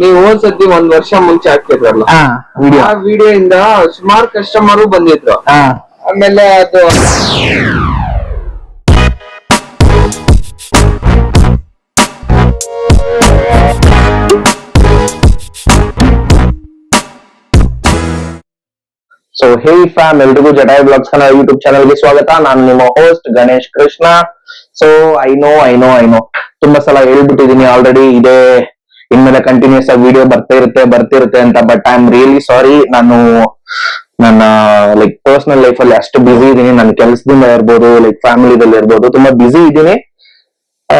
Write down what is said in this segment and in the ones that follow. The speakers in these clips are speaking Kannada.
ನೀವು ಹೋದ್ ಸತಿ ಒಂದ್ ವರ್ಷ ಮುಂಚೆ ಹಾಕಿದ್ರಲ್ಲ ಹಾ ವಿಡಿಯೋ ಆ ವಿಡಿಯೋ ಇಂದ ಸುಮಾರು ಕಸ್ಟಮರ್ ಬಂದಿದ್ರು. ಹಾ. ಆಮೇಲೆ ಅದು ಸೊ ಹೇ ಫ್ಯಾಮ್ ಎಲ್ರಿಗೂ ಜಟಾಯ್ ಬ್ಲಾಗ್ಸ್ ಕನ್ನಡ ಯೂಟ್ಯೂಬ್ ಚಾನಲ್ಗೆ ಸ್ವಾಗತ. ನಾನು ನಿಮ್ಮ host Ganesh Krishna. So I know I know I know ತುಂಬಾ ಸಲ ಹೇಳ್ಬಿಟ್ಟಿದೀನಿ ಆಲ್ರೆಡಿ ಇದೆ ಇನ್ಮೇಲೆ ಕಂಟಿನ್ಯೂಸ್ ಆಗಿ ವಿಡಿಯೋ ಬರ್ತಾ ಇರುತ್ತೆ ಬರ್ತಿರುತ್ತೆ ಅಂತ but I am really sorry ನಾನು, ನನ್ನ ಲೈಕ್ ಪರ್ಸನಲ್ ಲೈಫ್ ಅಲ್ಲಿ ಅಷ್ಟು ಬ್ಯುಸಿ ಇದೀನಿ ನನ್ನ ಕೆಲಸದಿಂದ ಇರ್ಬೋದು ಲೈಕ್ ಫ್ಯಾಮಿಲಿದಲ್ಲಿ ಇರ್ಬೋದು, ತುಂಬಾ ಬ್ಯುಸಿ ಇದ್ದೀನಿ. ಆ,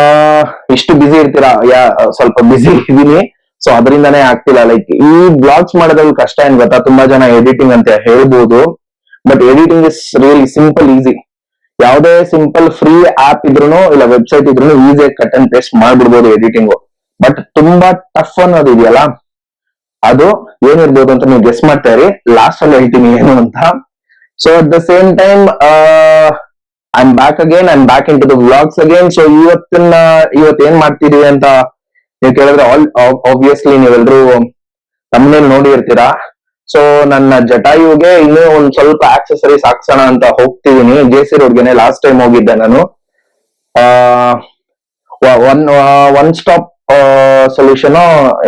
ಇಷ್ಟು ಬ್ಯುಸಿ ಇರ್ತೀರಾ? ಯಾ, ಸ್ವಲ್ಪ ಬ್ಯುಸಿ ಇದೀನಿ ಸೊ ಅದರಿಂದಾನೇ ಆಗ್ತಿಲ್ಲ. ಲೈಕ್ ಈ ಬ್ಲಾಗ್ಸ್ ಮಾಡೋದ್ರಲ್ಲಿ ಕಷ್ಟ ಏನ್ ಗೊತ್ತಾ? ತುಂಬಾ ಜನ ಎಡಿಟಿಂಗ್ ಅಂತ ಹೇಳ್ಬೋದು. But editing is really simple easy ಯಾವುದೇ ಸಿಂಪಲ್ ಫ್ರೀ ಆಪ್ ಇದ್ರು ಇಲ್ಲ ವೆಬ್ಸೈಟ್ ಇದ್ರು ಈಸಿಯಾಗಿ ಕಟ್ ಅಂಡ್ ಪೇಸ್ಟ್ ಮಾಡ್ಬಿಡ್ಬೋದು ಎಡಿಟಿಂಗ್ ಬಟ್ ತುಂಬಾ ಟಫ್ ಅನ್ನೋದು ಇದೆಯಲ್ಲ? ಅದು ಏನಿರ್ಬೋದು ಅಂತ ನೀವು ಗೆಸ್ ಮಾಡ್ತಾ ಇರಿ. ಲಾಸ್ಟ್ ಅಲ್ಲಿ ಹೇಳ್ತೀನಿ ಏನು ಅಂತ. So at the same time I back again I back in to the vlogs again so ಇವತ್ತಿನ ಇವತ್ ಏನ್ ಮಾಡ್ತೀರಿ ಅಂತ ನೀವು ಕೇಳಿದ್ರೆ ಆಲ್ ಆಬ್ವಿಯಸ್ಲಿ ನೀವೆಲ್ರೂ ತಮ್ಮನೇಲಿ ನೋಡಿ ಇರ್ತೀರಾ ಸೊ ನನ್ನ ಜಟಾಯುಗೆ ಇನ್ನೂ ಒಂದ್ ಸ್ವಲ್ಪ ಆಕ್ಸೆಸರೀಸ್ ಹಾಕ್ಸೋಣ ಅಂತ ಹೋಗ್ತಿದೀನಿ. ಜೆ ಸಿ ರೋಡ್ಗೆನೆ ಲಾಸ್ಟ್ ಟೈಮ್ ಹೋಗಿದ್ದೆ ನಾನು. ಒನ್ ಒನ್ ಸ್ಟಾಪ್ ಸೊಲ್ಯೂಷನ್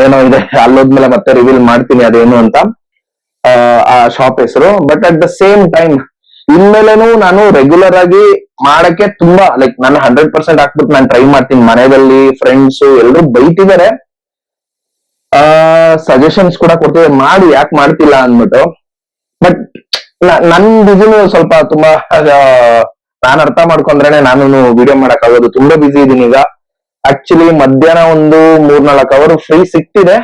ಏನೋ ಇದೆ. ಅಲ್ಲೋದ್ಮೇಲೆ ಮತ್ತೆ ರಿವೀಲ್ ಮಾಡ್ತೀನಿ ಅದೇನು ಅಂತ. ಆ, ಶಾಪ್ ಹೆಸರು. But at the same time ಇನ್ಮೇಲೆನು ನಾನು ರೆಗ್ಯುಲರ್ ಆಗಿ ಮಾಡಕ್ಕೆ ತುಂಬಾ ಲೈಕ್ ನಾನು ಹಂಡ್ರೆಡ್ ಪರ್ಸೆಂಟ್ ಹಾಕ್ಬಿಟ್ಟು ನಾನು ಟ್ರೈ ಮಾಡ್ತೀನಿ. ಮನೆಯಲ್ಲಿ ಫ್ರೆಂಡ್ಸ್ ಎಲ್ಲರೂ ಬೈತಿದ್ದಾರೆ ಆ ಸಜೆಷನ್ಸ್ ಕೂಡ ಕೊಡ್ತಿದ್ದಾರೆ ಮಾಡಿ ಯಾಕೆ ಮಾಡ್ತಿಲ್ಲ? ಅಂದ್ಬಿಟ್ಟು. ಬಟ್ ನನ್ ಬಿಸಿನು ಸ್ವಲ್ಪ ತುಂಬಾ ನಾನು ಅರ್ಥ ಮಾಡ್ಕೊಂಡ್ರೇನೆ ನಾನು ವಿಡಿಯೋ ಮಾಡಕ್ ಆಗೋದು ತುಂಬಾ ಬಿಸಿ ಇದೀನಿ ಈಗ. ಆಕ್ಚುಲಿ ಮಧ್ಯಾಹ್ನ ಒಂದು ಮೂರ್ನಾಲ್ಕು ಅವರ್ ಫ್ರೀ ಸಿಕ್ತಿದೆ.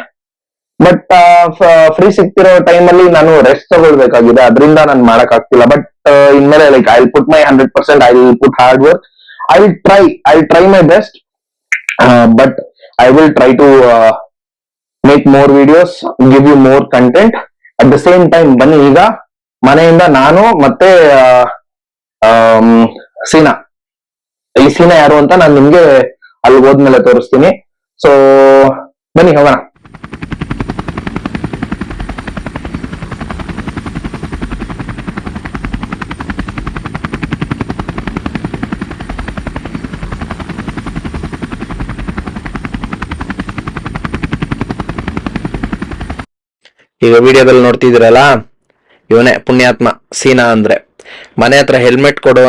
ಬಟ್ ಫ್ರೀ ಸಿಕ್ತಿರೋ ಟೈಮ್ ಅಲ್ಲಿ ನಾನು ರೆಸ್ಟ್ ತಗೊಳ್ಬೇಕಾಗಿದೆ. ಅದರಿಂದ ನಾನು ಮಾಡಕ್ ಆಗ್ತಿಲ್ಲ ಬಟ್ ಇನ್ಮೇಲೆ like I put my hundred percent I put hard work I will try I try my best but I will try to make more videos give you more content at the same time ಬನ್ನಿ ಈಗ. ಮನೆಯಿಂದ ನಾನು ಮತ್ತೆ ಸೀನಾ. ಈ ಸೀನಾ ಯಾರು ಅಂತ ನಾನು ನಿಮ್ಗೆ ಅಲ್ಲಿ ಹೋದ್ಮೇಲೆ ತೋರಿಸ್ತೀನಿ. ಸೊ ಬನ್ನಿ ಹೋಗೋಣ. ಈಗ ವಿಡಿಯೋದಲ್ಲಿ ನೋಡ್ತಿದ್ದೀರಲ್ಲ ಇವನೇ ಪುಣ್ಯಾತ್ಮ ಸೀನಾ ಅಂದ್ರೆ. ಮನೆ ಹತ್ರ ಹೆಲ್ಮೆಟ್ ಕೊಡೋ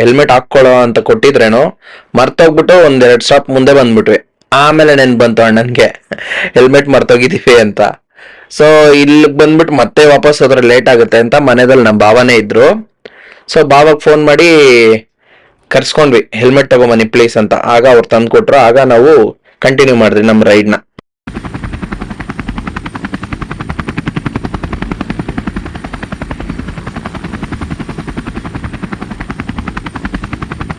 ಹೆಲ್ಮೆಟ್ ಹಾಕೊಳ್ಳೋ ಅಂತ ಕೊಟ್ಟಿದ್ರೇನು, ಮರ್ತೋಗ್ಬಿಟ್ಟು ಒಂದ್ ಎರಡ್ ಸ್ಟಾಪ್ ಮುಂದೆ ಬಂದ್ಬಿಟ್ವಿ. ಆಮೇಲೆ ನೆನ್ ಬಂತು ಅಣ್ಣನ್ಗೆ ಹೆಲ್ಮೆಟ್ ಮರ್ತೋಗಿದ್ದೀವಿ ಅಂತ. ಸೊ ಇಲ್ಲಿ ಬಂದ್ಬಿಟ್ಟು ಮತ್ತೆ ವಾಪಸ್ ಹೋದ್ರೆ ಲೇಟ್ ಆಗುತ್ತೆ ಅಂತ ಮನೆದಲ್ಲಿ ನಮ್ಮ ಭಾವನೇ ಇದ್ರು. ಸೊ ಬಾವಾಗ ಫೋನ್ ಮಾಡಿ ಕರ್ಸ್ಕೊಂಡ್ವಿ ಹೆಲ್ಮೆಟ್ ತಗೊಂಬನ್ನಿ ಪ್ಲೀಸ್ ಅಂತ. ಆಗ ಅವ್ರು ತಂದು ಕೊಟ್ರು ಆಗ ನಾವು ಕಂಟಿನ್ಯೂ ಮಾಡಿದ್ವಿ ನಮ್ಮ ರೈಡ್ನ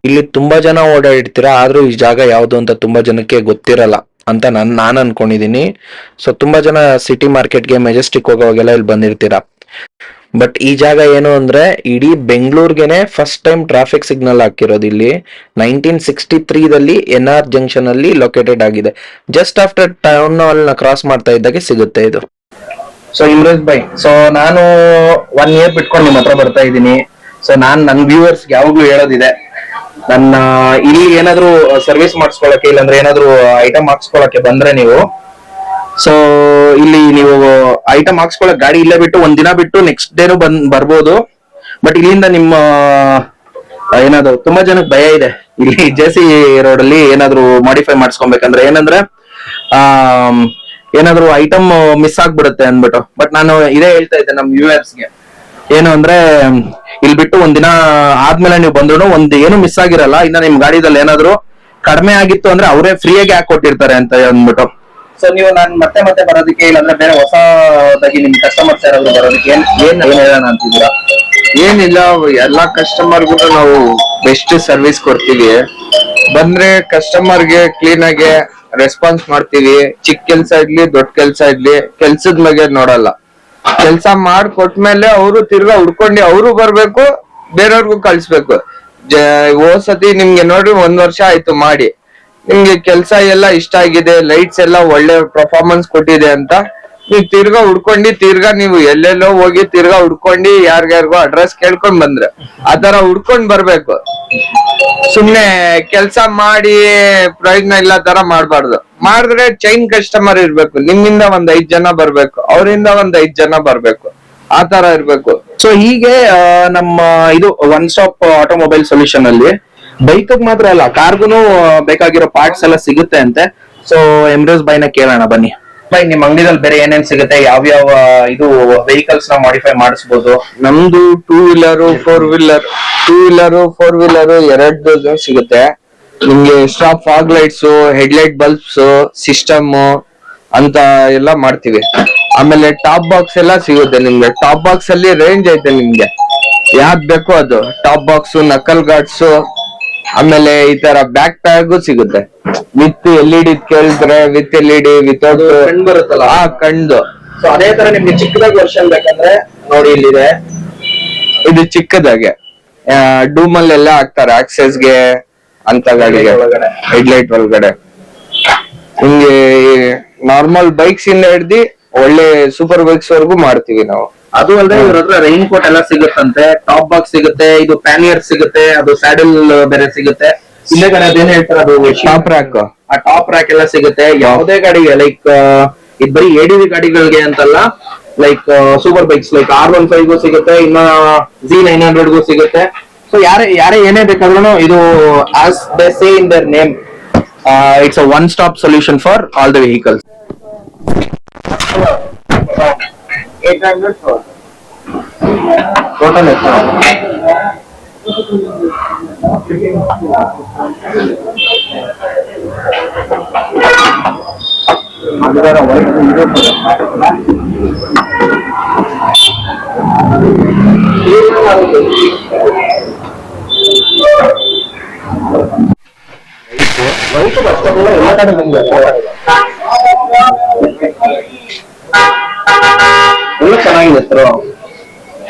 ಇಲ್ಲಿ ತುಂಬಾ ಜನ ಓಡಾಡಿರ್ತೀರಾ? ಆದ್ರೂ ಈ ಜಾಗ ಯಾವ್ದು ಅಂತ ತುಂಬಾ ಜನಕ್ಕೆ ಗೊತ್ತಿರಲ್ಲ ಅಂತ ನನ್ ನಾನ್ ಅನ್ಕೊಂಡಿದೀನಿ. ಸೊ ತುಂಬಾ ಜನ ಸಿಟಿ ಮಾರ್ಕೆಟ್ಗೆ ಮೆಜೆಸ್ಟಿಕ್ ಹೋಗೋವಾಗೆಲ್ಲ ಇಲ್ಲಿ ಬಂದಿರ್ತೀರಾ? ಬಟ್ ಈ ಜಾಗ ಏನು ಅಂದ್ರೆ ಇಡೀ ಬೆಂಗಳೂರ್ಗೆನೆ ಫಸ್ಟ್ ಟೈಮ್ ಟ್ರಾಫಿಕ್ ಸಿಗ್ನಲ್ ಹಾಕಿರೋದು ಇಲ್ಲಿ. ನೈನ್ಟೀನ್ ಸಿಕ್ಸ್ಟಿ ತ್ರೀದಲ್ಲಿ ಎನ್ ಆರ್ ಜಂಕ್ಷನ್ ಅಲ್ಲಿ ಲೊಕೇಟೆಡ್ ಆಗಿದೆ. ಜಸ್ಟ್ ಆಫ್ಟರ್ ಟೌನ್ ಹಾಲ್ನ ಕ್ರಾಸ್ ಮಾಡ್ತಾ ಇದ್ದಾಗೆ ಸಿಗುತ್ತೆ ಇದು. ಸೊ ಇಮ್ರೋಜ್ ಬೈ ಸೊ ನಾನು ಒನ್ ಇಯರ್ ಬಿಟ್ಕೊಂಡು ನಿಮ್ಮ ಹತ್ರ ಬರ್ತಾ ಇದ್ದೀನಿ. ಸೊ ನಾನ್ ನನ್ನ ವ್ಯೂವರ್ಸ್ ಯಾವಾಗ್ಲೂ ಹೇಳೋದಿದೆ ನನ್ನ, ಇಲ್ಲಿ ಏನಾದ್ರು ಸರ್ವಿಸ್ ಮಾಡಿಸ್ಕೊಳಕ್ಕೆ ಇಲ್ಲಾಂದ್ರೆ ಏನಾದ್ರು ಐಟಮ್ ಹಾಕ್ಸ್ಕೊಳಕ್ಕೆ ಬಂದ್ರೆ ನೀವು ಸೊ ಇಲ್ಲಿ ನೀವು ಐಟಮ್ ಹಾಕ್ಸ್ಕೊಳಕ್ ಗಾಡಿ ಇಲ್ಲೇ ಬಿಟ್ಟು, ಒಂದ್ ದಿನ ಬಿಟ್ಟು ನೆಕ್ಸ್ಟ್ ಡೇನು ಬಂದ್, ಬರ್ಬೋದು. ಬಟ್ ಇಲ್ಲಿಂದ ನಿಮ್ಮ ಏನಾದ್ರು, ತುಂಬಾ ಜನಕ್ಕೆ ಭಯ ಇದೆ. ಇಲ್ಲಿ ಜೆ ಸಿ ರೋಡ್ ಅಲ್ಲಿ ಏನಾದ್ರು ಮಾಡಿಫೈ ಮಾಡಿಸ್ಕೊಬೇಕಂದ್ರೆ ಏನಂದ್ರೆ ಆ ಏನಾದ್ರು ಐಟಮ್ ಮಿಸ್ ಆಗ್ಬಿಡುತ್ತೆ ಅಂದ್ಬಿಟ್ಟು. ಬಟ್ ನಾನು ಇದೇ ಹೇಳ್ತಾ ಇದ್ದೆ ನಮ್ಗೆ. ಏನು ಅಂದ್ರೆ ಇಲ್ಲಿ ಬಿಟ್ಟು ಒಂದಿನ ದಿನ ಆದ್ಮೇಲೆ ನೀವು ಬಂದ್ರು ಒಂದ್ ಏನು ಮಿಸ್ ಆಗಿರಲ್ಲ ಇನ್ನ ನಿಮ್ ಗಾಡಿದಲ್ಲಿ ಏನಾದ್ರು ಕಡಿಮೆ ಆಗಿತ್ತು ಅಂದ್ರೆ ಅವರೇ ಫ್ರೀಯಾಗಿ ಹಾಕಿ ಕೊಟ್ಟಿರ್ತಾರೆ ಅಂತ ಅಂದ್ಬಿಟ್ಟು. ಸೊ ನೀವು ನಾನ್ ಮತ್ತೆ ಮತ್ತೆ ಬರೋದಕ್ಕೆ ಇಲ್ಲಾಂದ್ರೆ ಬೇರೆ ಹೊಸದಾಗಿ ನಿಮ್ ಕಸ್ಟಮರ್ಸ್ ಯಾರಾದ್ರು ಬರೋದಕ್ಕೆ ಏನ್ ಏನ್ ಹೇಳೋಣ ಅಂತಿದ್ದೀರಾ? ಏನಿಲ್ಲ ಎಲ್ಲಾ ಕೂಡ ನಾವು ಬೆಸ್ಟ್ ಸರ್ವಿಸ್ ಕೊಡ್ತೀವಿ. ಬಂದ್ರೆ ಕಸ್ಟಮರ್ಗೆ ಕ್ಲೀನ್ ಆಗಿ ರೆಸ್ಪಾನ್ಸ್ ಮಾಡ್ತೀವಿ. ಚಿಕ್ಕ ಕೆಲ್ಸ ಇರ್ಲಿ ದೊಡ್ಡ ಕೆಲ್ಸ ಇರ್ಲಿ ಕೆಲ್ಸದ ಬಗ್ಗೆ ನೋಡಲ್ಲ. ಕೆಲ್ಸ ಮಾಡ್ಕೊಟ್ಮೇಲೆ ಅವರು ತಿರ್ಗಾ ಹುಡ್ಕೊಂಡು ಅವರು ಬರ್ಬೇಕು, ಬೇರೆಯವ್ರಿಗೂ ಕಳ್ಸ್ಬೇಕು. ಹೋದ್ ಸತಿ ನಿಮ್ಗೆ ನೋಡ್ರಿ ಒಂದ್ ವರ್ಷ ಆಯ್ತು ಮಾಡಿ. ನಿಮ್ಗೆ ಕೆಲ್ಸ ಎಲ್ಲ ಇಷ್ಟ ಆಗಿದೆ ಲೈಟ್ಸ್ ಎಲ್ಲ ಒಳ್ಳೆ ಪರ್ಫಾರ್ಮೆನ್ಸ್ ಕೊಟ್ಟಿದೆ ಅಂತ. ನೀವು ತಿರ್ಗಾ ಹುಡ್ಕೊಂಡಿ, ತಿರ್ಗಾ ನೀವು ಎಲ್ಲೆಲ್ಲೋ ಹೋಗಿ ತಿರ್ಗಾ ಹುಡ್ಕೊಂಡಿ, ಯಾರ್ಗ್ಯಾರಿಗೋ ಅಡ್ರೆಸ್ ಕೇಳ್ಕೊಂಡ್ ಬಂದ್ರೆ. ಆತರ ಹುಡ್ಕೊಂಡ್ ಬರ್ಬೇಕು. ಸುಮ್ನೆ ಕೆಲ್ಸ ಮಾಡಿ ಪ್ರಯೋಜನ ಇಲ್ಲ ತರ ಮಾಡ್ಬಾರ್ದು. ಮಾಡಿದ್ರೆ ಚೈನ್ ಕಸ್ಟಮರ್ ಇರ್ಬೇಕು. ನಿಮ್ಮಿಂದ ಒಂದ್ ಐದ್ ಜನ ಬರ್ಬೇಕು. ಅವರಿಂದ ಒಂದ್ ಐದ್ ಜನ ಬರ್ಬೇಕು. ಆ ತರ ಇರ್ಬೇಕು. ಸೊ ಹೀಗೆ ನಮ್ಮ ಇದು ಒನ್ ಸ್ಟಾಪ್ ಆಟೋಮೊಬೈಲ್ ಸೊಲ್ಯೂಷನ್ ಅಲ್ಲಿ ಬೈಕ್ ಮಾತ್ರ ಅಲ್ಲ ಕಾರ್ಗುನು ಬೇಕಾಗಿರೋ ಪಾರ್ಟ್ಸ್ ಎಲ್ಲ ಸಿಗುತ್ತೆ ಅಂತೆ. ಸೊ ಎಮ್ರೋಸ್ ಬೈನ ಕೇಳೋಣ, ಬನ್ನಿ. ನಿಮ್ ಅಂಗಡಿದಲ್ಲಿ ಬೇರೆ ಏನೇನ್ ಸಿಗುತ್ತೆ? ಯಾವ ಯಾವ ಇದು ವೆಹಿಕಲ್ಸ್ನ ಮಾಡಿಫೈ ಮಾಡಿಸಬಹುದು ನಮ್ದು two wheeler four wheeler two wheeler four wheeler ಎರಡು ಸಿಗುತ್ತೆ. ನಿಮ್ಗೆ extra fog lights head light bulbs system ಅಂತ ಎಲ್ಲ ಮಾಡ್ತೀವಿ. ಆಮೇಲೆ ಟಾಪ್ ಬಾಕ್ಸ್ ಎಲ್ಲ ಸಿಗುತ್ತೆ ನಿಮ್ಗೆ. ಟಾಪ್ ಬಾಕ್ಸ್ ಅಲ್ಲಿ ರೇಂಜ್ ಐತೆ ನಿಮ್ಗೆ. ಯಾವ್ದು ಬೇಕೋ ಅದು. ಟಾಪ್ ಬಾಕ್ಸ್ ನಕಲ್ ಗಾರ್ಡ್ಸ್ ಆಮೇಲೆ ಈ ತರ ಬ್ಯಾಕ್ ಟ್ಯಾಗ್ ಸಿಗುತ್ತೆ. ವಿತ್ ಎಲ್ ಇ ಡಿ ಕೇಳಿದ್ರೆ with L E D without ಕಣ್ ಬರುತ್ತಲ್ಲ? ಆ ಕಣ್ದು ಸೊ ಅದೇ ತರ ನಿಮ್ಗೆ ಚಿಕ್ಕದಾಗಿ ವರ್ಷನ್ ಬೇಕಂದ್ರೆ ನೋಡಿ ಇಲ್ಲಿದೆ. ಇದು ಚಿಕ್ಕದಾಗೆ. ಡೂಮಲ್ ಎಲ್ಲ ಹಾಕ್ತಾರೆ ಆಕ್ಸೆಸ್ಗೆ ಅಂತ ಗಾಡಿಗೆ. ಹೆಡ್ಲೈಟ್ ಒಳಗಡೆ. ಹಿಂಗೆ ನಾರ್ಮಲ್ ಬೈಕ್ಸ್ ಇಂದ ಹಿಡ್ದು ಒಳ್ಳೆ ಸೂಪರ್ ಬೈಕ್ಸ್ ವರ್ಗು ಮಾಡ್ತೀವಿ ನಾವು. ಅದು ಅಲ್ಲದೆ ಇವ್ರ ಹತ್ರ ರೈನ್ ಕೋಟ್ ಎಲ್ಲ ಸಿಗುತ್ತಂತೆ. ಟಾಪ್ ಬಾಕ್ಸ್ ಸಿಗುತ್ತೆ ಇದು ಪ್ಯಾನಿಯರ್ ಸಿಗುತ್ತೆ ಅದು ಸ್ಯಾಡಲ್ ಬೇರೆ ಸಿಗುತ್ತೆ. ಇಲ್ಲೇ ಕಡೆ ಅದೇನ್ ಹೇಳ್ತಾರೆ ಅದು ಟಾಪ್ ರ್ಯಾಕ್ ಆ ಟಾಪ್ ರ್ಯಾಕ್ ಎಲ್ಲ ಸಿಗುತ್ತೆ. ಯಾವುದೇ ಗಾಡಿಗೆ ಲೈಕ್ ಇದು ಬರೀ ಎಡಿವಿ ಗಾಡಿಗಳಿಗೆ ಅಂತಲ್ಲ like super bikes like R one five ಗೂ ಸಿಗುತ್ತೆ ಇನ್ನ ಜಿ ನೈನ್ ಹಂಡ್ರೆಡ್ ಗೂ ಸಿಗುತ್ತೆ. ಸೊ ಯಾರೇ ಯಾರೇ ಏನೇ ಬೇಕಾದ್ರೂ ಇದು as they say in their name it's a one stop solution for all the vehicles eight hundred four total ఎంత అందువల్ల వైట్ ఇదే వైట్ వస్త్రంలో ఎలా కడగండి ಎಲ್ಲ ಚೆನ್ನಾಗಿದೆ ಸರ್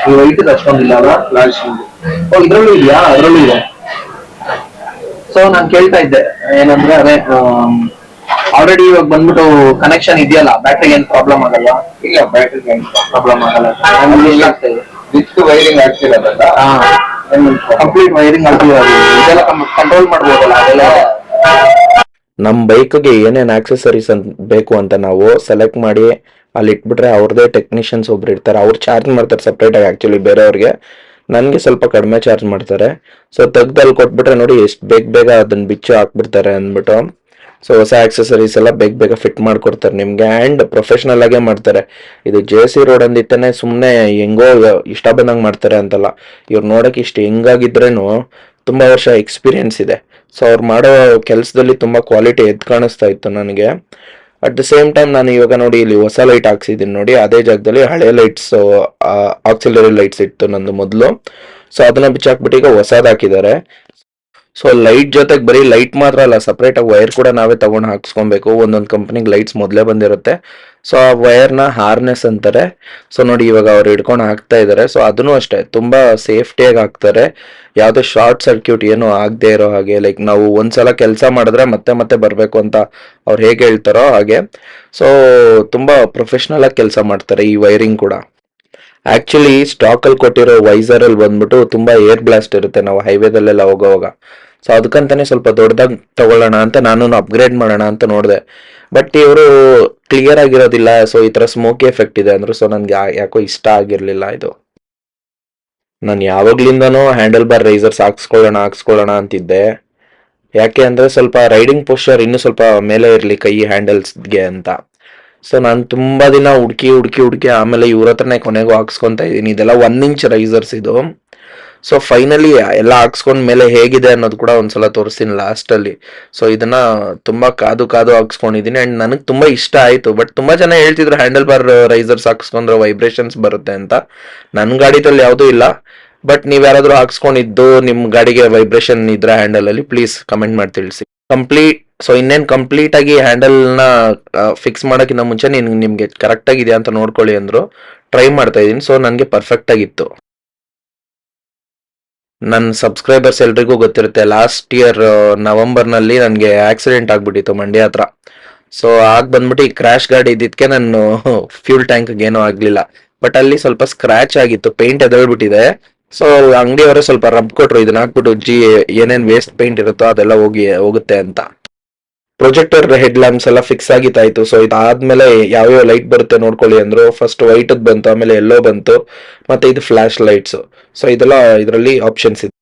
ಈ ವೈಟ್ ಅಷ್ಟೊಂದಿಲ್ಲ ಅಲ್ಲ? ಲಾಸ್ಟ್ ಓ ಇದ್ರಲ್ಲೂ ಇದೆಯಾ? ಅದರಲ್ಲೂ ಇದೆ. ಸೊ ನಾನ್ ಕೇಳ್ತಾ ಇದ್ದೆ. ಏನಂದ್ರೆ ಅದೇ ಆಲ್ರೆಡಿ ಇವಾಗ ಬಂದ್ಬಿಟ್ಟು ಕನೆಕ್ಷನ್ ಇದೆಯಲ್ಲ? ಬ್ಯಾಟ್ರಿಗೆ ಏನ್ ಪ್ರಾಬ್ಲಮ್ ಆಗಲ್ಲ ಇಲ್ಲ ಬ್ಯಾಟ್ರಿ ಪ್ರಾಬ್ಲಮ್ ಆಗಲ್ಲ. ನಮ್ಗೆ ಇಲ್ಲ. ಆಗ್ತಾ ಇದೆ. ವಿತ್ ವೈರಿಂಗ್ ಆಗ್ತಿರೋದಲ್ಲ? ಕಂಪ್ಲೀಟ್ ವೈರಿಂಗ್ ಆಗ್ತಿರೋದು. ಇದೆಲ್ಲ ಕಂಟ್ರೋಲ್ ಮಾಡ್ಬೋದಲ್ಲ? ಅದೆಲ್ಲ ನಮ್ಮ ಬೈಕ್ಗೆ ಏನೇನು ಆಕ್ಸೆಸರೀಸ್ ಅಂತ ಬೇಕು ಅಂತ ನಾವು ಸೆಲೆಕ್ಟ್ ಮಾಡಿ ಅಲ್ಲಿ ಇಟ್ಬಿಟ್ರೆ ಅವ್ರದೇ ಟೆಕ್ನಿಷಿಯನ್ಸ್ ಒಬ್ರು ಇರ್ತಾರೆ. ಅವ್ರು ಚಾರ್ಜ್ ಮಾಡ್ತಾರೆ ಸಪ್ರೇಟಾಗಿ ಆ್ಯಕ್ಚುಲಿ ಬೇರೆಯವ್ರಿಗೆ. ನನಗೆ ಸ್ವಲ್ಪ ಕಡಿಮೆ ಚಾರ್ಜ್ ಮಾಡ್ತಾರೆ. ಸೊ ತೆಗ್ದಲ್ಲಿ ಕೊಟ್ಬಿಟ್ರೆ ನೋಡಿ ಎಷ್ಟು ಬೇಗ ಬೇಗ ಅದನ್ನ ಬಿಚ್ಚು ಹಾಕ್ಬಿಡ್ತಾರೆ ಅಂದ್ಬಿಟ್ಟು. ಸೊ ಹೊಸ ಆಕ್ಸೆಸರೀಸ್ ಎಲ್ಲ ಬೇಗ ಬೇಗ ಫಿಟ್ ಮಾಡಿಕೊಡ್ತಾರೆ ನಿಮಗೆ. ಆ್ಯಂಡ್ ಪ್ರೊಫೆಷ್ನಲ್ ಆಗೇ ಮಾಡ್ತಾರೆ. ಇದು ಜೆ ಸಿ ರೋಡ್ ಅಂದಿತ್ತೇ ಸುಮ್ಮನೆ ಹೆಂಗೋ ಇಷ್ಟ ಬಂದಂಗೆ ಮಾಡ್ತಾರೆ ಅಂತಲ್ಲ. ಇವ್ರು ನೋಡೋಕೆ ಇಷ್ಟು ಹೆಂಗಾಗಿದ್ರೇನು ತುಂಬ ವರ್ಷ ಎಕ್ಸ್ಪೀರಿಯನ್ಸ್ ಇದೆ. ಸೊ ಅವ್ರು ಮಾಡೋ ಕೆಲಸದಲ್ಲಿ ತುಂಬ ಕ್ವಾಲಿಟಿ ಎದ್ದು ಕಾಣಿಸ್ತಾ ಇತ್ತು ನನಗೆ. ಅಟ್ ದ ಸೇಮ್ ಟೈಮ್ ನಾನು ಇವಾಗ ನೋಡಿ ಇಲ್ಲಿ ಹೊಸ ಲೈಟ್ ಹಾಕ್ಸಿದ್ದೀನಿ ನೋಡಿ. ಅದೇ ಜಾಗದಲ್ಲಿ ಹಳೆ ಲೈಟ್ಸ್ ಆಕ್ಸಿಲರಿ ಲೈಟ್ಸ್ ಇತ್ತು ನಂದು ಮೊದಲು. ಸೊ ಅದನ್ನ ಬಿಚ್ಚಾಕ್ಬಿಟ್ಟು ಈಗ ಹೊಸದ್ ಹಾಕಿದ್ದಾರೆ. ಸೊ ಲೈಟ್ ಜೊತೆಗೆ ಬರೀ ಲೈಟ್ ಮಾತ್ರ ಅಲ್ಲ ಸಪ್ರೇಟ್ ಆಗಿ ವೈರ್ ಕೂಡ ನಾವೇ ತಗೊಂಡು ಹಾಕ್ಸ್ಕೊಬೇಕು. ಒಂದೊಂದು ಕಂಪ್ನಿಗೆ ಲೈಟ್ಸ್ ಮೊದಲೇ ಬಂದಿರುತ್ತೆ. ಸೊ ಆ ವೈರ್ನ ಹಾರ್ನೆಸ್ ಅಂತಾರೆ. ಸೊ ನೋಡಿ ಇವಾಗ ಅವ್ರು ಹಿಡ್ಕೊಂಡು ಹಾಕ್ತಾ ಇದ್ದಾರೆ ಸೊ ಅದನ್ನು ಅಷ್ಟೇ, ತುಂಬಾ ಸೇಫ್ಟಿಯಾಗಿ ಹಾಕ್ತಾರೆ. ಯಾವುದೇ ಶಾರ್ಟ್ ಸರ್ಕ್ಯೂಟ್ ಏನೂ ಆಗದೆ ಇರೋ ಹಾಗೆ ಲೈಕ್ ನಾವು ಒಂದ್ಸಲ ಕೆಲಸ ಮಾಡಿದ್ರೆ ಮತ್ತೆ ಮತ್ತೆ ಬರಬೇಕು ಅಂತ ಅವ್ರು ಹೇಗೆ ಹೇಳ್ತಾರೋ ಹಾಗೆ. ಸೊ ತುಂಬಾ ಪ್ರೊಫೆಷ್ನಲ್ ಆಗಿ ಕೆಲಸ ಮಾಡ್ತಾರೆ ಈ ವೈರಿಂಗ್ ಕೂಡ. ಆಕ್ಚುಲಿ ಸ್ಟಾಕ್ ಅಲ್ಲಿ ಕೊಟ್ಟಿರೋ ವೈಸರ್ ಅಲ್ಲಿ ಬಂದ್ಬಿಟ್ಟು ತುಂಬಾ ಏರ್ ಬ್ಲಾಸ್ಟ್ ಇರುತ್ತೆ. ನಾವು ಹೈವೇದಲ್ಲೆಲ್ಲ ಹೋಗೋವಾಗ. ಸೊ ಅದಕ್ಕಂತಾನೆ ಸ್ವಲ್ಪ ದೊಡ್ಡದಾಗಿ ತಗೊಳ್ಳೋಣ ಅಂತ ನಾನು ಅಪ್ಗ್ರೇಡ್ ಮಾಡೋಣ ಅಂತ ನೋಡಿದೆ. ಬಟ್ ಇವರು ಕ್ಲಿಯರ್ ಆಗಿರೋದಿಲ್ಲ ಸೊ ಈ ತರ ಸ್ಮೋಕಿ ಎಫೆಕ್ಟ್ ಇದೆ ಅಂದ್ರು ಸೊ ನನ್ಗೆ ಯಾಕೋ ಇಷ್ಟ ಆಗಿರಲಿಲ್ಲ ಇದು. ನಾನು ಯಾವಾಗ್ಲಿಂದನೂ ಹ್ಯಾಂಡಲ್ ಬಾರ್ ರೈಸರ್ಸ್ ಹಾಕ್ಸ್ಕೊಳ್ಳೋಣ ಹಾಕ್ಸ್ಕೊಳ್ಳೋಣ ಅಂತಿದ್ದೆ. ಯಾಕೆ ಅಂದ್ರೆ ಸ್ವಲ್ಪ ರೈಡಿಂಗ್ ಪೋಸ್ಚರ್ ಇನ್ನೂ ಸ್ವಲ್ಪ ಮೇಲೆ ಇರಲಿ ಕೈ ಹ್ಯಾಂಡಲ್ಸ್ಗೆ ಅಂತ. ಸೊ ನಾನು ತುಂಬಾ ದಿನ ಹುಡುಕಿ ಹುಡುಕಿ ಹುಡುಕಿ ಆಮೇಲೆ ಇವ್ರ ಹತ್ರನೇ ಕೊನೆಗೂ ಹಾಕ್ಸ್ಕೊತಾ ಇದ್ದೀನಿ ಇದೆಲ್ಲ ಒನ್ ಇಂಚ್ ರೈಸರ್ಸ್ ಇದು. ಸೊ ಫೈನಲಿ ಎಲ್ಲ ಹಾಕ್ಸ್ಕೊಂಡ್ ಮೇಲೆ ಹೇಗಿದೆ ಅನ್ನೋದು ಕೂಡ ಒಂದ್ಸಲ ತೋರಿಸ್ತೀನಿ ಲಾಸ್ಟ್ ಅಲ್ಲಿ. ಸೊ ಇದನ್ನ ತುಂಬಾ ಕಾದು ಕಾದು ಹಾಕ್ಸ್ಕೊಂಡಿದೀನಿ ಅಂಡ್ ನನಗೆ ತುಂಬಾ ಇಷ್ಟ ಆಯ್ತು. ಬಟ್ ತುಂಬಾ ಜನ ಹೇಳ್ತಿದ್ರು ಹ್ಯಾಂಡಲ್ ಬಾರ್ ರೈಸರ್ಸ್ ಹಾಕ್ಸ್ಕೊಂಡ್ರೆ ವೈಬ್ರೇಷನ್ಸ್ ಬರುತ್ತೆ ಅಂತ. ನನ್ನ ಗಾಡಿದಲ್ಲಿ ಯಾವುದೂ ಇಲ್ಲ. ಬಟ್ ನೀವು ಯಾರಾದರೂ ಹಾಕ್ಸ್ಕೊಂಡಿದ್ದು ನಿಮ್ಮ ಗಾಡಿಗೆ ವೈಬ್ರೇಷನ್ ಇದ್ರೆ ಹ್ಯಾಂಡಲ್ ಅಲ್ಲಿ ಪ್ಲೀಸ್ ಕಮೆಂಟ್ ಮಾಡಿ ತಿಳಿಸಿ. ಕಂಪ್ಲೀಟ್ ಸೊ ಇನ್ನೇನ್ ಕಂಪ್ಲೀಟ್ ಆಗಿ ಹ್ಯಾಂಡಲ್ನ ಫಿಕ್ಸ್ ಮಾಡೋಕ್ಕಿಂತ ಮುಂಚೆ ನೀನು ನಿಮ್ಗೆ ಕರೆಕ್ಟ್ ಆಗಿದೆ ಅಂತ ನೋಡ್ಕೊಳ್ಳಿ ಅಂದ್ರು. ಟ್ರೈ ಮಾಡ್ತಾ ಇದ್ದೀನಿ. ಸೊ ನನಗೆ ಪರ್ಫೆಕ್ಟ್ ಆಗಿತ್ತು. ನನ್ನ ಸಬ್ಸ್ಕ್ರೈಬರ್ಸ್ ಎಲ್ರಿಗೂ ಗೊತ್ತಿರುತ್ತೆ ಲಾಸ್ಟ್ ಇಯರ್ ನವೆಂಬರ್ನಲ್ಲಿ ನನಗೆ ಆಕ್ಸಿಡೆಂಟ್ ಆಗಿಬಿಟ್ಟಿತ್ತು ಮಂಡ್ಯ ಹತ್ರ. ಸೊ ಆಗ ಬಂದ್ಬಿಟ್ಟು ಈ ಕ್ರಾಶ್ ಗಾಡಿ ಇದ್ದಿದ್ದಕ್ಕೆ ನಾನು ಫ್ಯೂಲ್ ಟ್ಯಾಂಕ್ ಏನೂ ಆಗ್ಲಿಲ್ಲ. ಬಟ್ ಅಲ್ಲಿ ಸ್ವಲ್ಪ ಸ್ಕ್ರಾಚ್ ಆಗಿತ್ತು ಪೇಂಟ್ ಎದಳ್ಬಿಟ್ಟಿದೆ. ಸೊ ಅಂಗಡಿಯವರೇ ಸ್ವಲ್ಪ ರಬ್ ಕೊಟ್ರು ಇದನ್ನ ಹಾಕ್ಬಿಟ್ಟು ಜಿ ಏನೇನು ವೇಸ್ಟ್ ಪೇಂಟ್ ಇರುತ್ತೋ ಅದೆಲ್ಲ ಹೋಗಿ, ಹೋಗುತ್ತೆ ಅಂತ. ಪ್ರೊಜೆಕ್ಟರ್ ಹೆಡ್ ಲ್ಯಾಂಪ್ಸ್ ಎಲ್ಲ ಫಿಕ್ಸ್ ಆಗಿತ್ತಾಯ್ತು ಸೊ ಇದಾದ್ಮೇಲೆ ಯಾವ್ಯಾವ ಲೈಟ್ ಬರುತ್ತೆ ನೋಡ್ಕೊಳ್ಳಿ ಅಂದ್ರು ಫಸ್ಟ್ ವೈಟ್ ಬಂತು, ಆಮೇಲೆ ಎಲ್ಲೋ ಬಂತು, ಮತ್ತೆ ಇದು ಫ್ಲಾಶ್ ಲೈಟ್ಸ್ ಸೊ ಇದೆಲ್ಲ ಇದರಲ್ಲಿ ಆಪ್ಷನ್ಸ್ ಇದೆ.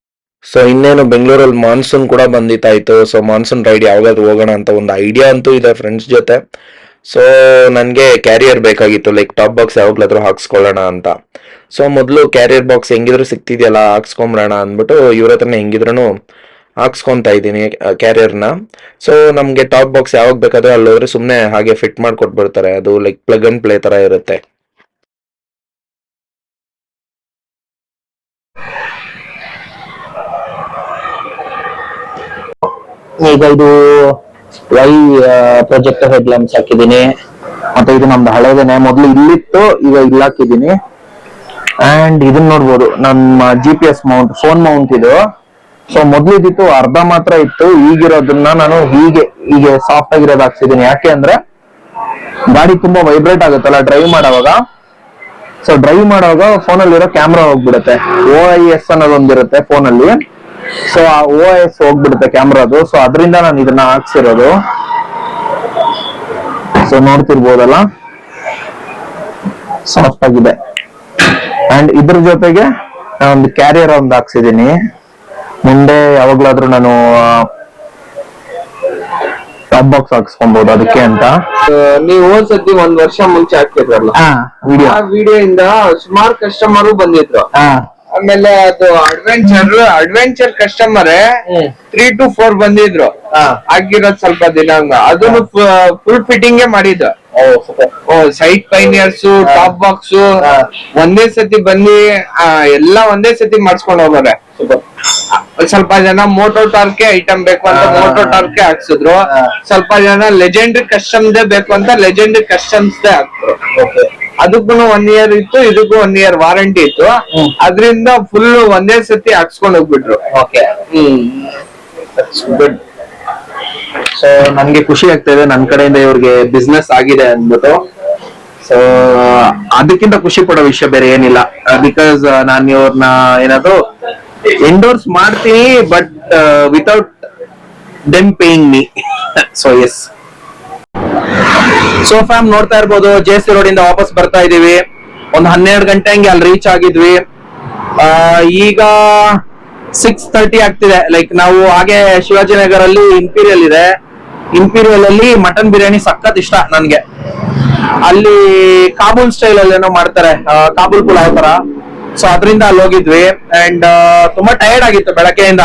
ಸೊ ಇನ್ನೇನು ಬೆಂಗಳೂರಲ್ಲಿ ಮಾನ್ಸೂನ್ ಕೂಡ ಬಂದಿತ್ತಾಯ್ತು ಸೊ ಮಾನ್ಸೂನ್ ರೈಡ್ ಯಾವಾಗಾದ್ರೂ ಹೋಗೋಣ ಅಂತ ಒಂದು ಐಡಿಯಾ ಅಂತೂ ಇದೆ ಫ್ರೆಂಡ್ಸ್ ಜೊತೆ. ಸೊ ನನಗೆ ಕ್ಯಾರಿಯರ್ ಬೇಕಾಗಿತ್ತು ಲೈಕ್ ಟಾಪ್ ಬಾಕ್ಸ್ ಯಾವಾಗ್ಲಾದ್ರೂ ಹಾಕ್ಸ್ಕೊಳ್ಳೋಣ ಅಂತ. ಸೊ ಮೊದಲು ಕ್ಯಾರಿಯರ್ ಬಾಕ್ಸ್ ಹೆಂಗಿದ್ರು ಸಿಕ್ತಿದೆಯಲ್ಲ ಹಾಕ್ಸ್ಕೊಂಬರೋಣ ಅಂದ್ಬಿಟ್ಟು ಇವ್ರ ಹತ್ರನೇ ಹೆಂಗಿದ್ರು ಹಾಕ್ಸ್ಕೊಂತ ಇದ್ದೀನಿ ಕ್ಯಾರಿಯರ್ನ ಸೊ ನಮಗೆ ಟಾಪ್ ಬಾಕ್ಸ್ ಯಾವಾಗ ಬೇಕಾದ್ರೆ ಅಲ್ಲಿ ಹೋದ್ರೆ ಸುಮ್ಮನೆ ಹಾಗೆ ಫಿಟ್ ಮಾಡ್ಕೊಟ್ಬಿಡ್ತಾರೆ. ಅದು ಲೈಕ್ ಪ್ಲಗ್ ಅಂಡ್ ಪ್ಲೇ ತರ ಇರುತ್ತೆ. ಈಗ ಇದು ವೈ ಪ್ರೊಜೆಕ್ಟರ್ ಹೆಡ್ ಲ್ಯಾಂಪ್ಸ್ ಹಾಕಿದ್ದೀನಿ. ಮತ್ತೆ ಇದು ನಮ್ದು ಹಳೇದೇನೆ. ಮೊದಲು ಇಲ್ಲಿತ್ತು, ಈಗ ಇಲ್ಲಿ ಹಾಕಿದ್ದೀನಿ. ಅಂಡ್ ಇದನ್ನ ನೋಡ್ಬೋದು. ನಮ್ಮ G P S mount phone mount ಇದು. ಸೊ ಮೊದ್ಲಿದ್ದಿತ್ತು, ಅರ್ಧ ಮಾತ್ರ ಇತ್ತು, ಈಗಿರೋದನ್ನ ನಾನು ಹೀಗೆ ಹೀಗೆ ಸಾಫ್ಟ್ ಆಗಿರೋದು ಹಾಕ್ಸಿದೀನಿ. ಯಾಕೆ ಅಂದ್ರೆ, ಗಾಡಿ ತುಂಬಾ ವೈಬ್ರೇಟ್ ಆಗುತ್ತಲ್ಲ ಡ್ರೈವ್ ಮಾಡೋವಾಗ? ಸೊ ಡ್ರೈವ್ ಮಾಡುವಾಗ ಫೋನ್ ಫೋನಲ್ಲಿರೋ ಕ್ಯಾಮ್ರಾ ಹೋಗ್ಬಿಡುತ್ತೆ. ಓ ಐ ಎಸ್ ಅನ್ನೋದೊಂದಿರುತ್ತೆ ಅಲ್ಲಿ. ಸೊ ಆ ಓ ಐ ಎಸ್ ಹೋಗ್ಬಿಡುತ್ತೆ ಕ್ಯಾಮ್ರಾದು ಸೊ ಅದರಿಂದ ನಾನು ಇದನ್ನ ಹಾಕ್ಸಿರೋದು. ಸೊ ನೋಡ್ತಿರ್ಬೋದಲ್ಲ? ಸಾಫ್ಟ್ ಆಗಿದೆ. ಅಂಡ್ ಇದ್ರ ಜೊತೆಗೆ ನಾನು ಒಂದು ಕ್ಯಾರಿಯರ್ ಒಂದು ಹಾಕ್ಸಿದೀನಿ. ಮುಂದೆ ಯಾವಾಗ್ಲಾದ್ರೂ ನಾನು ಟಾಪ್ ಬಾಕ್ಸ್ ಹಾಕ್ಸ್ಕೊಬಹುದು ಅದಕ್ಕೆ ಅಂತ. ನೀವು ಹೋದ್ ಸತಿ ಒಂದ್ ವರ್ಷ ಮುಂಚೆ ಹಾಕಿದ್ರಲ್ಲ ವಿಡಿಯೋ ಆ ವಿಡಿಯೋ ಇಂದ ಸುಮಾರು ಕಸ್ಟಮರ್ ಬಂದಿದ್ರು. ಆಮೇಲೆ ಅದು adventure adventure customer three two four ಬಂದಿದ್ರು. ಆಗಿರೋದ್ ಸ್ವಲ್ಪ ದಿನಾಂಗ ಅದನ್ನು ಫುಲ್ ಫಿಟ್ಟಿಂಗ್ ಮಾಡಿದ್ದು. ಸೈಟ್ ಪೈನಿಯರ್ಸ್ ಟಾಪ್ ಬಾಕ್ಸ್ ಒಂದೇ ಸತಿ ಬನ್ನಿ ಆ, ಎಲ್ಲ ಒಂದೇ ಸತಿ ಮಾಡಿಸ್ಕೊಂಡು ಹೋಗೋರೆ. ಸ್ವಲ್ಪ ಜನ ಮೋಟೋ ಟಾರ್ಕೆ ಐಟಮ್ ಬೇಕು ಅಂತ ಮೋಟೋ ಟಾರ್ಕೆ ಹಾಕ್ಸಿದ್ರು. ಸ್ವಲ್ಪ ಜನ ಲೆಜೆಂಡ್ ಕಸ್ಟಮ್ಸ್ ಬೇಕು ಅಂತ ಲೆಜೆಂಡ್ ಕಸ್ಟಮ್ಸ್ ಹಾಕ್ರು ಅದಕ್ಕೂ ಒನ್ ಇಯರ್ ಇತ್ತು ಇದಕ್ಕೂ ಒನ್ ಇಯರ್ ವಾರಂಟಿ ಇತ್ತು. ಅದರಿಂದ ಫುಲ್ ಒಂದೇ ಸತಿ ಹಾಕ್ಸ್ಕೊಂಡು ಹೋಗ್ಬಿಟ್ರು. ಓಕೆ. ಹ್ಮ್. ಗುಡ್ ಸೊ ನನ್ಗೆ ಖುಷಿ ಆಗ್ತಾ ಇದೆ, ನನ್ ಕಡೆಯಿಂದ ಇವ್ರಿಗೆ ಬಿಸ್ನೆಸ್ ಆಗಿದೆ ಅಂದ್ಬಿಟ್ಟು. ಸೊ ಅದಕ್ಕಿಂತ ಖುಷಿ ಪಡೋ ವಿಷಯ ಬೇರೆ ಏನಿಲ್ಲ. ಬಿಕಾಸ್ ನಾನು ಇವ್ರನ್ನ ಏನಾದ್ರು ಎಂಡೋರ್ಸ್ ಮಾಡ್ತೀನಿ but without them paying me so S so fam ನೋಡ್ತಾ ಇರ್ಬೋದು ಜೆ ಸಿ ರೋಡ್ ಇಂದ ವಾಪಸ್ ಬರ್ತಾ ಇದೀವಿ. ಒಂದು ಹನ್ನೆರಡು ಗಂಟೆ ಹಂಗೆ ಅಲ್ಲಿ ರೀಚ್ ಆಗಿದ್ವಿ. ಈಗ ಸಿಕ್ಸ್ ತರ್ಟಿ ಆಗ್ತಿದೆ. ಲೈಕ್ ನಾವು ಹಾಗೆ ಶಿವಾಜಿನಗರ್ ಅಲ್ಲಿ ಇಂಪೀರಿಯಲ್ ಇದೆ. ಇಂಪೀರಿಯಲ್ ಅಲ್ಲಿ ಮಟನ್ ಬಿರಿಯಾನಿ ಸಖತ್ ಇಷ್ಟ ನನ್ಗೆ. ಅಲ್ಲಿ ಕಾಬೂಲ್ ಸ್ಟೈಲ್ ಅಲ್ಲಿ ಏನೋ ಮಾಡ್ತಾರೆ. ಕಾಬೂಲ್ ಪುಲಾವ್ ತರ. ಸೊ ಅದರಿಂದ ಅಲ್ಲಿ ಹೋಗಿದ್ವಿ. ಅಂಡ್ ತುಂಬಾ ಟಯರ್ಡ್ ಆಗಿತ್ತು ಬೆಳಕೆಯಿಂದ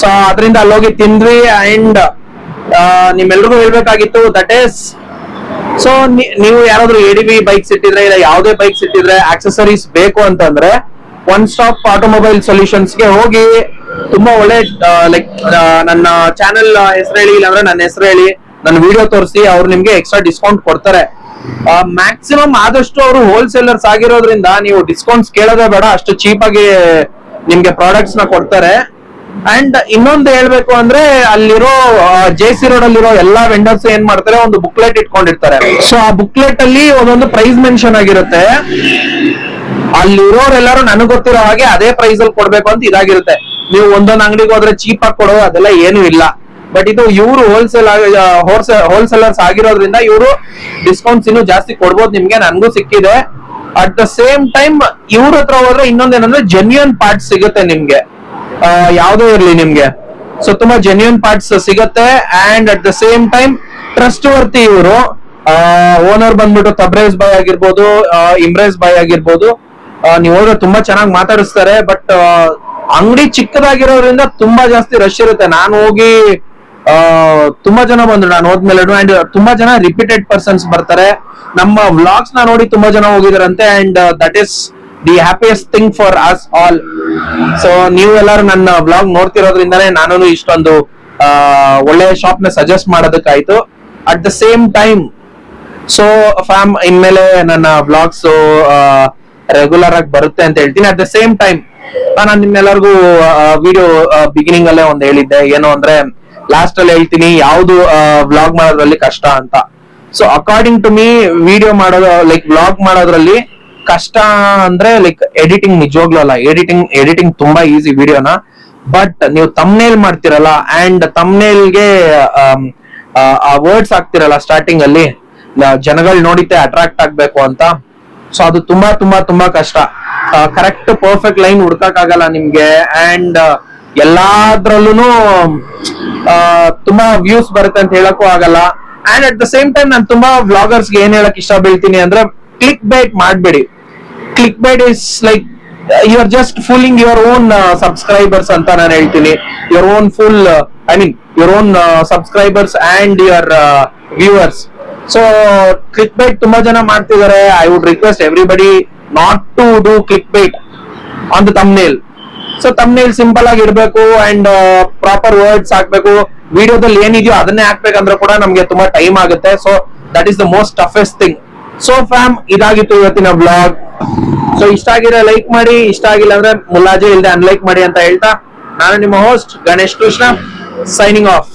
ಸೊ ಅದರಿಂದ ಅಲ್ಲಿ ಹೋಗಿ ತಿಂದ್ವಿ ಅಂಡ್ ನಿಮ್ಮೆಲ್ರಿಗೂ ಹೇಳ್ಬೇಕಾಗಿತ್ತು ದಟ್ ಈಸ್ ಸೊ ನೀವು ಯಾರಾದ್ರೂ ಎ ಡಿ ಬಿ ಬೈಕ್ಸ್ ಇಟ್ಟಿದ್ರೆ ಇಲ್ಲ ಯಾವುದೇ ಬೈಕ್ಸ್ ಇಟ್ಟಿದ್ರೆ ಆಕ್ಸೆಸರೀಸ್ ಬೇಕು ಅಂತಂದ್ರೆ ಒನ್ ಸ್ಟಾಪ್ ಆಟೋಮೊಬೈಲ್ ಸೊಲ್ಯೂಷನ್ಸ್ಗೆ ಹೋಗಿ ತುಂಬಾ ಒಳ್ಳೆ ಲೈಕ್ ನನ್ನ ಚಾನೆಲ್ ಹೆಸರು ಹೇಳಿ ಇಲ್ಲಾಂದ್ರೆ ನನ್ನ ಹೆಸರು ಹೇಳಿ ನನ್ನ ವಿಡಿಯೋ ತೋರಿಸಿ, ಅವ್ರು ನಿಮ್ಗೆ ಎಕ್ಸ್ಟ್ರಾ ಡಿಸ್ಕೌಂಟ್ ಕೊಡ್ತಾರೆ. ಮ್ಯಾಕ್ಸಿಮಮ್ ಆದಷ್ಟು ಅವರು ಹೋಲ್ಸೇಲರ್ಸ್ ಆಗಿರೋದ್ರಿಂದ ನೀವು ಡಿಸ್ಕೌಂಟ್ಸ್ ಕೇಳೋದೇ ಬೇಡ, ಅಷ್ಟು ಚೀಪ್ ಆಗಿ ನಿಮ್ಗೆ ಪ್ರಾಡಕ್ಟ್ಸ್ನ ಕೊಡ್ತಾರೆ. ಅಂಡ್ ಇನ್ನೊಂದು ಹೇಳ್ಬೇಕು ಅಂದ್ರೆ, ಅಲ್ಲಿರೋ ಜೆ ಸಿ ರೋಡ್ ಅಲ್ಲಿರೋ ಎಲ್ಲಾ ವೆಂಡರ್ಸ್ ಏನ್ ಮಾಡ್ತಾರೆ, ಒಂದು ಬುಕ್ಲೆಟ್ ಇಟ್ಕೊಂಡಿರ್ತಾರೆ. ಸೊ ಆ ಬುಕ್ಲೆಟ್ ಅಲ್ಲಿ ಒಂದೊಂದು ಪ್ರೈಸ್ ಮೆನ್ಷನ್ ಆಗಿರುತ್ತೆ. ಅಲ್ಲಿರೋರೆಲ್ಲರೂ ನನಗ್ ಗೊತ್ತಿರೋ ಹಾಗೆ ಅದೇ ಪ್ರೈಸ್ ಅಲ್ಲಿ ಕೊಡ್ಬೇಕು ಅಂತ ಇದಾಗಿರುತ್ತೆ. ನೀವು ಒಂದೊಂದು ಅಂಗಡಿಗೆ ಹೋದ್ರೆ ಚೀಪ್ ಆಗಿ ಕೊಡೋ ಅದೆಲ್ಲ ಏನು ಇಲ್ಲ. ಬಟ್ ಇದು ಇವರು ಹೋಲ್ಸೇಲ್ ಹೋಲ್ಸೇಲರ್ಸ್ ಆಗಿರೋದ್ರಿಂದ ಇವರು ಡಿಸ್ಕೌಂಟ್ಸ್ ಇನ್ನೂ ಜಾಸ್ತಿ ಕೊಡ್ಬೋದು ನಿಮ್ಗೆ, ನನ್ಗೂ ಸಿಕ್ಕಿದೆ. ಅಟ್ ದ ಸೇಮ್ ಟೈಮ್ ಇವ್ರ ಹತ್ರ ಹೋದ್ರೆ ಇನ್ನೊಂದೇನಂದ್ರೆ ಜೆನ್ಯೂನ್ ಪಾರ್ಟ್ಸ್ ಸಿಗುತ್ತೆ ನಿಮ್ಗೆ. ಯಾವ್ದೇ ಇರ್ಲಿ ನಿಮ್ಗೆ. ಸೊ ತುಂಬಾ ಜೆನ್ಯೂನ್ ಪಾರ್ಟ್ಸ್ ಸಿಗುತ್ತೆ and at the same time trustworthy ಇವರು ಓನರ್ ಬಂದ್ಬಿಟ್ಟು ತಬ್ರೇಜ್ ಬಾಯ್ ಆಗಿರ್ಬೋದು ಇಮ್ರೇಜ್ ಬಾಯ್ ಆಗಿರ್ಬೋದು. ನೀವು ಹೋದ್ರೆ ತುಂಬಾ ಚೆನ್ನಾಗಿ ಮಾತಾಡಿಸ್ತಾರೆ ಬಟ್ ಅಂಗಡಿ ಚಿಕ್ಕದಾಗಿರೋದ್ರಿಂದ ತುಂಬಾ ಜಾಸ್ತಿ ರಶ್ ಇರುತ್ತೆ. ನಾನು ಹೋಗಿ ತುಂಬಾ ಜನ ಬಂದ್ರು. ನಾನು ಹೋದ್ಮೇಲೆ ಅಂಡ್ ತುಂಬಾ ಜನ ರಿಪೀಟೆಡ್ ಪರ್ಸನ್ಸ್ ಬರ್ತಾರೆ. ನಮ್ಮ ವ್ಲಾಗ್ಸ್ನ ನೋಡಿ ತುಂಬಾ ಜನ ಹೋಗಿದಾರಂತೆ and that is the happiest thing for us all so ನೀವು ಎಲ್ಲರೂ ನನ್ನ ಬ್ಲಾಗ್ ನೋಡ್ತಿರೋದ್ರಿಂದಾನೇ ನಾನು ಇಷ್ಟೊಂದು ಒಳ್ಳೆಯ ಒಳ್ಳೆ ಶಾಪ್ನ suggest ಮಾಡೋದಕ್ಕಾಯ್ತು. At the same time so fam ಇನ್ಮೇಲೆ ನನ್ನ ಬ್ಲಾಗ್ಸ್ ರೆಗ್ಯುಲರ್ ಆಗಿ ಬರುತ್ತೆ ಅಂತ ಹೇಳ್ತೀನಿ. ಅಟ್ ದ ಸೇಮ್ ಟೈಮ್ ನಾನು ನಿಮ್ಮೆಲ್ಲರಿಗೂ ವಿಡಿಯೋ ಬಿಗಿನಿಂಗ್ ಅಲ್ಲೇ ಒಂದ್ ಹೇಳಿದ್ದೆ. ಏನು ಅಂದ್ರೆ ಲಾಸ್ಟ್ ಅಲ್ಲಿ ಹೇಳ್ತೀನಿ, ಯಾವ್ದು ವ್ಲಾಗ್ ಮಾಡೋದ್ರಲ್ಲಿ ಕಷ್ಟ ಅಂತ. So according to me video ಮಾಡೋದು ಲೈಕ್ ವ್ಲಾಗ್ ಮಾಡೋದ್ರಲ್ಲಿ ಕಷ್ಟ ಅಂದ್ರೆ ಲೈಕ್ ಎಡಿಟಿಂಗ್ ನಿಜವಾಗ್ಲೂ ಅಲ್ಲ. ಎಡಿಟಿಂಗ್ ಎಡಿಟಿಂಗ್ ತುಂಬಾ ಈಸಿ ವಿಡಿಯೋನ ಬಟ್ ನೀವು ತಮ್ನೇಲ್ ಮಾಡ್ತಿರಲ್ಲ ಅಂಡ್ ತಮ್ನೇಲ್ಗೆ ಆ ವರ್ಡ್ಸ್ ಹಾಕ್ತಿರಲ್ಲ ಸ್ಟಾರ್ಟಿಂಗ್ ಅಲ್ಲಿ ಜನಗಳು ನೋಡಿದ್ದೆ ಅಟ್ರಾಕ್ಟ್ ಆಗ್ಬೇಕು ಅಂತ. ಸೊ ಅದು ತುಂಬಾ ತುಂಬಾ ತುಂಬಾ ಕಷ್ಟ. ಕರೆಕ್ಟ್ ಪರ್ಫೆಕ್ಟ್ ಲೈನ್ ಹುಡ್ಕಕ್ ಆಗಲ್ಲ ನಿಮ್ಗೆ. ಅಂಡ್ ಎಲ್ಲಾದ್ರಲ್ಲೂ ತುಂಬಾ ವ್ಯೂಸ್ ಬರುತ್ತೆ ಅಂತ ಹೇಳಕ್ಕೂ ಆಗಲ್ಲ. And at the same time ನಾನು ತುಂಬಾ ವ್ಲಾಗರ್ಸ್ ಏನ್ ಹೇಳಕ್ ಇಷ್ಟ ಬೀಳ್ತೀನಿ ಅಂದ್ರೆ ಕ್ಲಿಕ್ ಬೈಟ್ ಮಾಡ್ಬೇಡಿ. Click bait is like you are just fooling your own subscribers ಅಂತ ನಾನು ಹೇಳ್ತೀನಿ. Your own fool I mean your own subscribers and your viewers so click bait ತುಂಬಾ ಜನ ಮಾಡ್ತಿದ್ದಾರೆ I would request everybody not to do click bait on the thumbnail so thumbnail simple ಆಗಿ ಇಡಬೇಕು ಅಂಡ್ ಪ್ರಾಪರ್ ವರ್ಡ್ಸ್ ಹಾಕ್ಬೇಕು. ವಿಡಿಯೋದಲ್ಲಿ ಏನಿದೆಯೋ ಅದನ್ನೇ ಹಾಕ್ಬೇಕಂದ್ರೆ ಕೂಡ ನಮ್ಗೆ ತುಂಬಾ ಟೈಮ್ ಆಗುತ್ತೆ. So that is the most toughest thing so fam ಇದಾಗಿತ್ತು ಇವತ್ತಿನ ಬ್ಲಾಗ್ ಸೊ ಇಷ್ಟ ಆಗಿರೋ ಲೈಕ್ ಮಾಡಿ, ಇಷ್ಟ ಆಗಿಲ್ಲ ಅಂದ್ರೆ ಮುಲಾಜೆ ಇಲ್ಲದೆ ಅನ್ಲೈಕ್ ಮಾಡಿ ಅಂತ ಹೇಳ್ತಾ, ನಾನು ನಿಮ್ಮ host Ganesh Krishna signing off